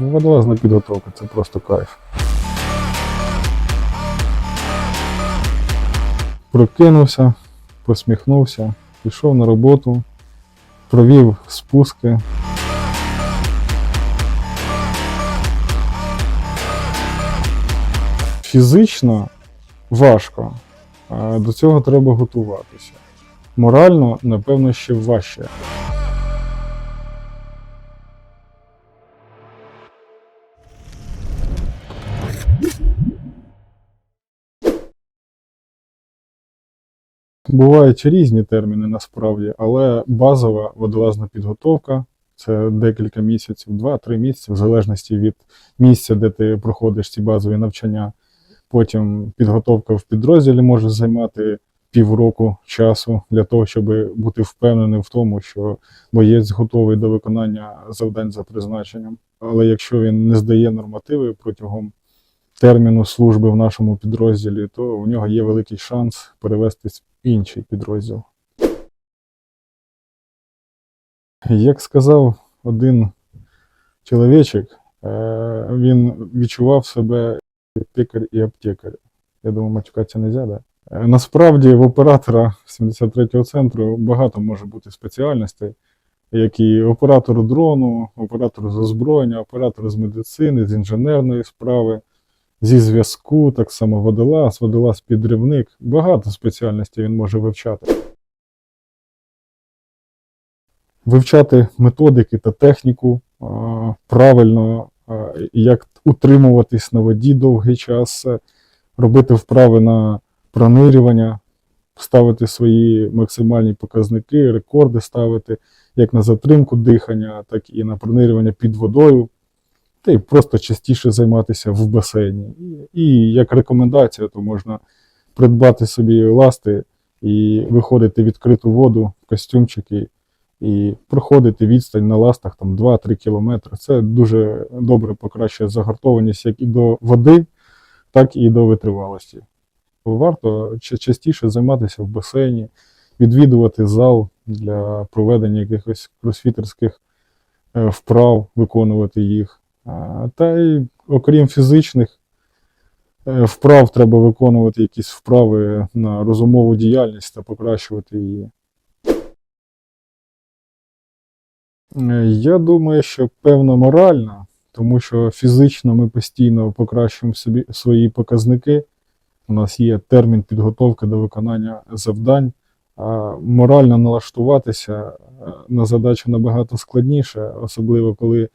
Водолазна підготовка це просто кайф. Прокинувся, посміхнувся, пішов на роботу, провів спуски. Фізично важко, до цього треба готуватися. Морально, напевно, ще важче. Бувають різні терміни насправді, але базова водолазна підготовка це декілька місяців, 2-3 місяці, в залежності від місця, де ти проходиш ці базові навчання. Потім підготовка в підрозділі може займати півроку часу для того, щоб бути впевненим в тому, що боєць готовий до виконання завдань за призначенням. Але якщо він не здає нормативи протягом терміну служби в нашому підрозділі, то у нього є великий шанс перевестись в інший підрозділ. Як сказав один чоловічок, е, він відчував себе як пекар і аптекар. Я думаю, матюкатися не можна? Е, Насправді в оператора 73-го центру багато може бути спеціальностей, як і оператор дрону, оператор з озброєння, оператор з медицини, з інженерної справи, зі зв'язку, так само водолаз, водолаз підривник. Багато спеціальностей він може вивчати. Вивчати методики та техніку правильно, як утримуватись на воді довгий час, е, робити вправи на пронирювання, ставити свої максимальні показники, рекорди ставити як на затримку дихання, так і на пронирювання під водою та й просто частіше займатися в басейні. І, як рекомендація, то можна придбати собі ласти і виходити в відкриту воду костюмчики і проходити відстань на ластах там 2-3 кілометри. Це дуже добре покращує загартованість як і до води, так і до витривалості. Варто частіше займатися в басейні, відвідувати зал для проведення якихось кросфітерських е, вправ, виконувати їх. Та й окрім фізичних е, вправ, треба виконувати якісь вправи на розумову діяльність та покращувати її. Е, Я думаю, що певно морально, тому що фізично ми постійно покращуємо собі свої показники. У нас є термін підготовки до виконання завдань, а морально налаштуватися е, на задачу набагато складніше, особливо коли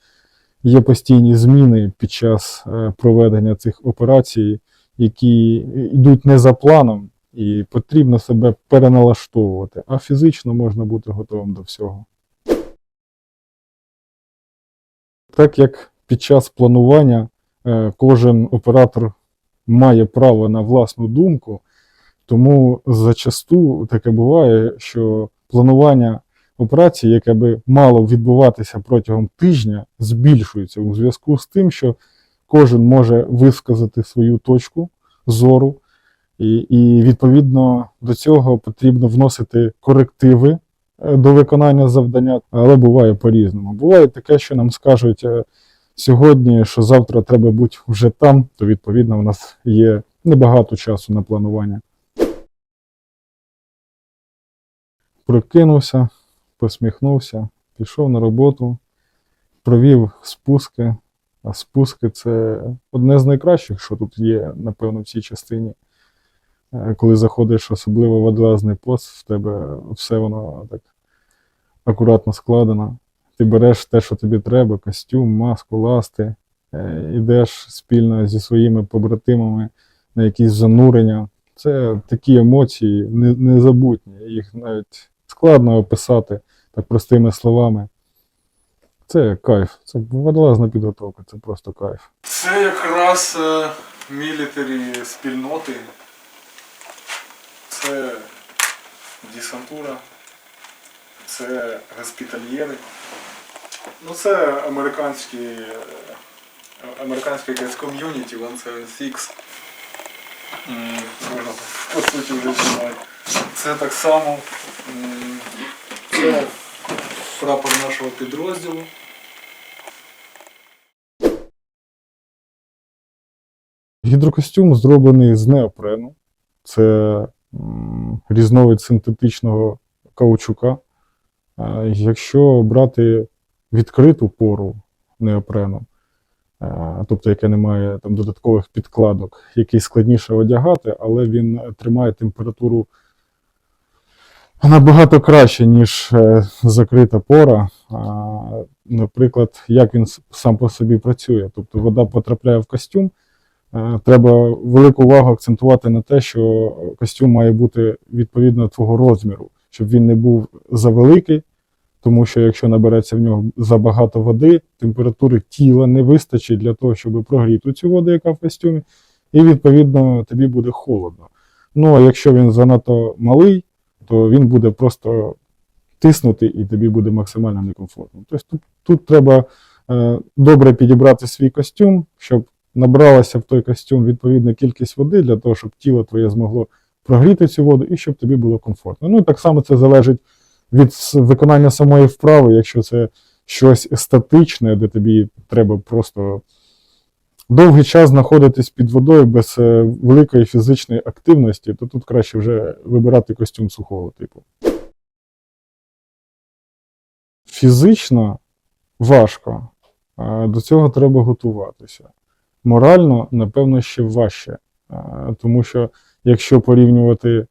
є постійні зміни під час е, проведення цих операцій, які йдуть не за планом, і потрібно себе переналаштовувати, а фізично можна бути готовим до всього. Так як під час планування е, кожен оператор має право на власну думку, тому зачасту таке буває, що планування операції, яке би мало відбуватися протягом тижня, збільшується у зв'язку з тим, що кожен може висказати свою точку зору, і, і відповідно до цього потрібно вносити корективи е, до виконання завдання, але буває по-різному. Буває таке, що нам скажуть е, сьогодні, що завтра треба бути вже там, то відповідно у нас є небагато часу на планування. Прокинувся, посміхнувся, пішов на роботу, провів спуски. А спуски це одне з найкращих, що тут є, напевно, в цій частині. Е, Коли заходиш, особливо в водолазний пост, в тебе все воно так акуратно складено. Ти береш те, що тобі треба: костюм, маску, ласти, е, ідеш спільно зі своїми побратимами на якісь занурення. Це такі емоції незабутні. Їх навіть складно описати так простими словами. Це кайф. Це водолазна підготовка, це просто кайф. Це якраз е, мілітарі спільноти. Це десантура, це госпітальєри. Ну це американські, е, американське якесь ком'юніті, One Six. Можна по суті вже знімати. Це так само це прапор нашого підрозділу. Гідрокостюм зроблений з неопрену. Це різновид синтетичного каучука. Якщо брати відкриту пору неопрену, тобто яке не має там, додаткових підкладок, який складніше одягати, але він тримає температуру набагато краще, ніж е, закрита пора. Наприклад, як він сам по собі працює. Тобто вода потрапляє в костюм. е, Треба велику увагу акцентувати на те, що костюм має бути відповідно твого розміру, щоб він не був завеликий, тому що якщо набереться в нього забагато води, температури тіла не вистачить для того, щоб прогріти цю воду, яка в костюмі, і відповідно тобі буде холодно. Ну а якщо він занадто малий, то він буде просто тиснути і тобі буде максимально некомфортно. Тобто тут, тут треба е, добре підібрати свій костюм, щоб набралася в той костюм відповідна кількість води для того, щоб тіло твоє змогло прогріти цю воду і щоб тобі було комфортно. Ну і так само це залежить від виконання самої вправи, якщо це щось статичне, де тобі треба просто довгий час знаходитись під водою без е, великої фізичної активності, то тут краще вже вибирати костюм сухого типу. Фізично важко, до цього треба готуватися. Морально, напевно, ще важче, тому що якщо порівнювати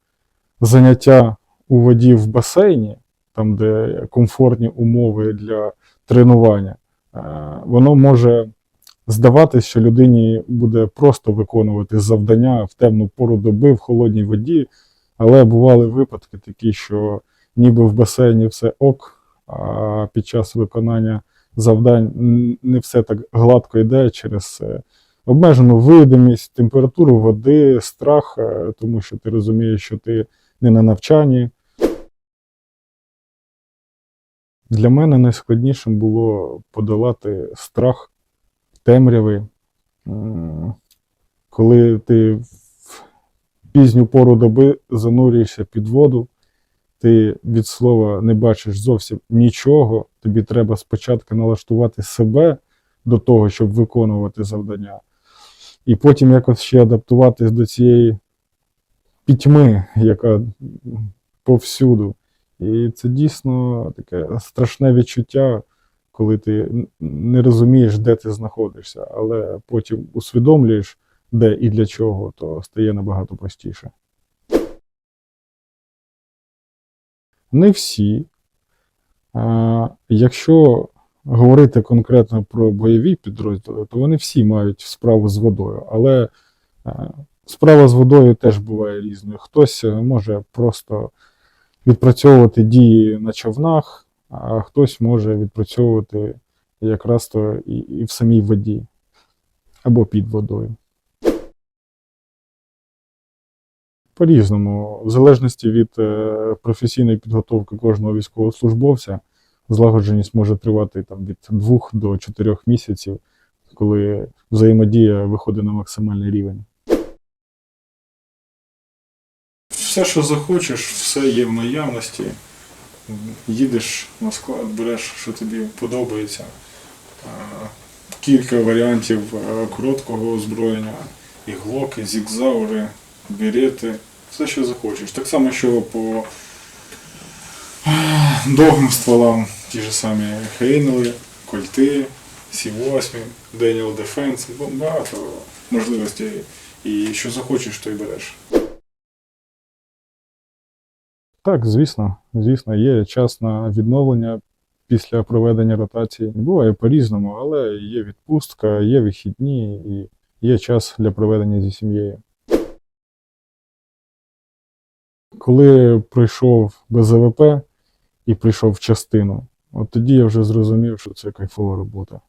заняття у воді в басейні, там, де комфортні умови для тренування, воно може здаватись, що людині буде просто виконувати завдання в темну пору доби в холодній воді, але бували випадки такі, що ніби в басейні все ок, а під час виконання завдань не все так гладко йде через е, обмежену видимість, температуру води, страх, е, тому що ти розумієш, що ти не на навчанні. Для мене найскладнішим було подолати страх темряви, коли ти в пізню пору доби занурюєшся під воду, ти від слова не бачиш зовсім нічого, тобі треба спочатку налаштувати себе до того, щоб виконувати завдання, і потім якось ще адаптуватись до цієї пітьми, яка повсюду. І це дійсно таке страшне відчуття, коли ти не розумієш, де ти знаходишся, але потім усвідомлюєш, де і для чого, то стає набагато простіше. Не всі. Якщо говорити конкретно про бойові підрозділи, то вони всі мають справу з водою. Але справа з водою теж буває різною. Хтось е, може просто відпрацьовувати дії на човнах, а хтось може відпрацьовувати якраз то і, і в самій воді або під водою. По-різному, в залежності від е, професійної підготовки кожного військовослужбовця, злагодженість може тривати там, від 2 до 4 місяців, коли взаємодія виходить на максимальний рівень. Все, що захочеш, все є в наявності. Їдеш на склад, береш, що тобі подобається. Кілька варіантів короткого озброєння, і глоки, зігзаури, берети, все, що захочеш. Так само, що по довгим стволам ті ж самі Хейнели, Кольти, Сі-8, Daniel Defense, багато можливостей. І що захочеш, то й береш. Так, звісно, звісно, є час на відновлення після проведення ротації. Буває по-різному, але є відпустка, є вихідні і є час для проведення зі сім'єю. Коли прийшов без АВП і прийшов в частину, от тоді я вже зрозумів, що це кайфова робота.